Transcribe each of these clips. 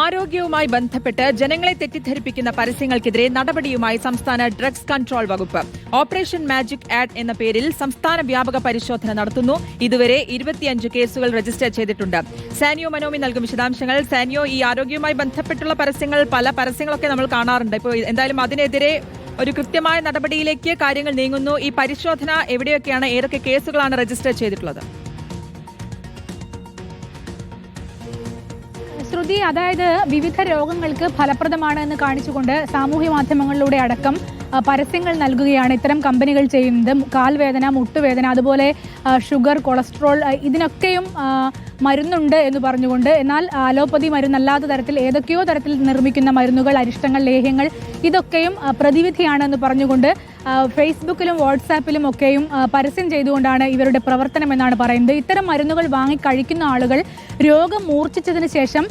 ആരോഗ്യവുമായി ബന്ധപ്പെട്ട് ജനങ്ങളെ തെറ്റിദ്ധരിപ്പിക്കുന്ന പരസ്യങ്ങൾക്കെതിരെ നടപടിയുമായി സംസ്ഥാന ഡ്രഗ്സ് കൺട്രോൾ വകുപ്പ്. ഓപ്പറേഷൻ മാജിക് ആഡ് എന്ന പേരിൽ സംസ്ഥാന വ്യാപക പരിശോധന നടത്തുന്നു. ഇതുവരെ ഇരുപത്തിയഞ്ച് കേസുകൾ രജിസ്റ്റർ ചെയ്തിട്ടുണ്ട്. സാനിയോ മനോമി നൽകും വിശദാംശങ്ങൾ. സാനിയോ ഈ ആരോഗ്യവുമായി ബന്ധപ്പെട്ടുള്ള പരസ്യങ്ങൾ പല പരസ്യങ്ങളൊക്കെ നമ്മൾ കാണാറുണ്ട്. ഇപ്പോൾ എന്തായാലും അതിനെതിരെ ഒരു കൃത്യമായ നടപടിയിലേക്ക് കാര്യങ്ങൾ നീങ്ങുന്നു. ഈ പരിശോധന എവിടെയൊക്കെയാണ് ഏതൊക്കെ കേസുകളാണ് രജിസ്റ്റർ ചെയ്തിട്ടുള്ളത്? ശ്രുതി അതായത് വിവിധ രോഗങ്ങൾക്ക് ഫലപ്രദമാണ് എന്ന് കാണിച്ചുകൊണ്ട് സാമൂഹ്യ മാധ്യമങ്ങളിലൂടെ അടക്കം പരസ്യങ്ങൾ നൽകുകയാണ് ഇത്തരം കമ്പനികൾ ചെയ്യുന്നത്. കാൽവേദന മുട്ടുവേദന അതുപോലെ ഷുഗർ കൊളസ്ട്രോൾ ഇതിനൊക്കെയും മരുന്നുണ്ട് എന്ന് പറഞ്ഞുകൊണ്ട് എന്നാൽ അലോപ്പതി മരുന്നല്ലാത്ത തരത്തിൽ ഏതൊക്കെയോ തരത്തിൽ നിർമ്മിക്കുന്ന മരുന്നുകൾ അരിഷ്ടങ്ങൾ ലേഹ്യങ്ങൾ ഇതൊക്കെയും പ്രതിവിധിയാണെന്ന് പറഞ്ഞുകൊണ്ട് ഫേസ്ബുക്കിലും വാട്സാപ്പിലും ഒക്കെയും പരസ്യം ചെയ്തുകൊണ്ടാണ് ഇവരുടെ പ്രവർത്തനം എന്നാണ് പറയുന്നത്. ഇത്തരം മരുന്നുകൾ വാങ്ങി കഴിക്കുന്ന ആളുകൾ രോഗം മൂർച്ഛിച്ചതിന് ശേഷം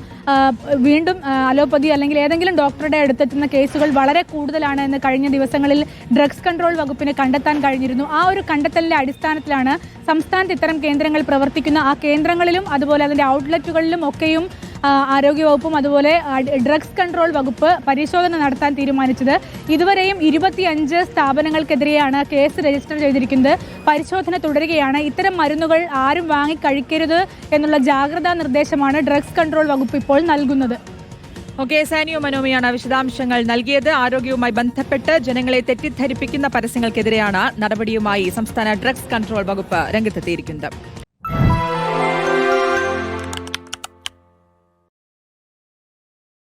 വീണ്ടും അലോപ്പതി അല്ലെങ്കിൽ ഏതെങ്കിലും ഡോക്ടറുടെ അടുത്തെത്തുന്ന കേസുകൾ വളരെ കൂടുതലാണ് എന്ന് കഴിഞ്ഞ ദിവസങ്ങളിൽ ഡ്രഗ്സ് കൺട്രോൾ വകുപ്പിന് കണ്ടെത്താൻ കഴിഞ്ഞിരുന്നു. ആ ഒരു കണ്ടെത്തലിന്റെ അടിസ്ഥാനത്തിലാണ് സംസ്ഥാനത്ത് ഇത്തരം കേന്ദ്രങ്ങൾ പ്രവർത്തിക്കുന്ന ആ കേന്ദ്രങ്ങളിലും അതുപോലെ അതിന്റെ ഔട്ട്ലെറ്റുകളിലും ഒക്കെയും ആരോഗ്യവകുപ്പും അതുപോലെ ഡ്രഗ്സ് കൺട്രോൾ വകുപ്പ് പരിശോധന നടത്താൻ തീരുമാനിച്ചത്. ഇതുവരെയും ഇരുപത്തിയഞ്ച് സ്ഥാപനങ്ങൾക്കെതിരെയാണ് കേസ് രജിസ്റ്റർ ചെയ്തിരിക്കുന്നത്. പരിശോധന തുടരുകയാണ്. ഇത്തരം മരുന്നുകൾ ആരും വാങ്ങി കഴിക്കരുത് എന്നുള്ള ജാഗ്രതാ നിർദ്ദേശമാണ് ഡ്രഗ്സ് കൺട്രോൾ വകുപ്പ് ഇപ്പോൾ നൽകുന്നത്. ഓക്കെ സാനിയോ മനോമിയാണ് വിശദാംശങ്ങൾ നൽകിയത്. ആരോഗ്യവുമായി ബന്ധപ്പെട്ട് ജനങ്ങളെ തെറ്റിദ്ധരിപ്പിക്കുന്ന പരസ്യങ്ങൾക്കെതിരെയാണ് നടപടിയുമായി സംസ്ഥാന ഡ്രഗ്സ് കൺട്രോൾ വകുപ്പ് രംഗത്തെത്തിയിരിക്കുന്നത്.